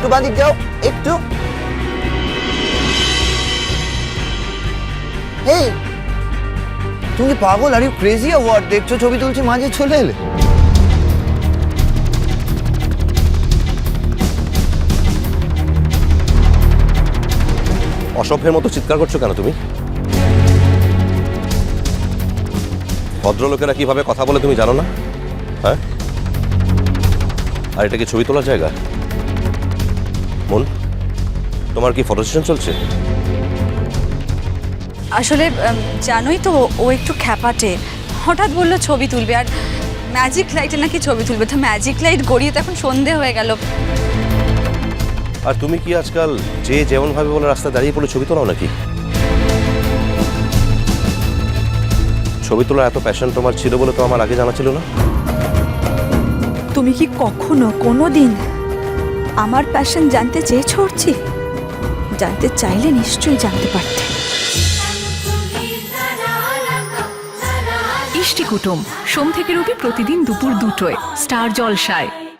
একটু বাদিক যাও একটু। এই তুমি পাগল আর ইউ ক্রেজি অ্যাওয়ার্ড দেখছ, ছবি তুলছি, মাঝে চলে এলে। অসভ্যের মতো চিৎকার করছ কেন তুমি? ভদ্রলোকেরা কীভাবে কথা বলে তুমি জানো না? হ্যাঁ? আর এটা কি ছবি তোলার জায়গা? মন তোমার কি ফটো সেশন চলছে? আসলে জানোই তো ও একটু খ্যাপাটে। হঠাৎ বলল ছবি তুলবে আর ম্যাজিক লাইটে নাকি ছবি তুলবে। তো ম্যাজিক লাইট গড়িয়ে তো এখন সন্ধে হয়ে গেল। আর তুমি কি আজকাল যে যেমন ভাবে বলে রাস্তায় দাঁড়িয়ে পড়ে ছবি তোলাও নাকি? ছবি তোলার এত প্যাশন তোমার ছিল বলে তো আমার আগে জানা ছিল না। তুমি কি কখনো কোনো দিন আমার প্যাশন জানতে চেয়ে ছড়ছি জানতে চাইলে নিশ্চয়ই জানতে পারতে। ইষ্টি কুটুম, সোম থেকে রবি প্রতিদিন দুপুর দুটোয়, স্টার জলসায়।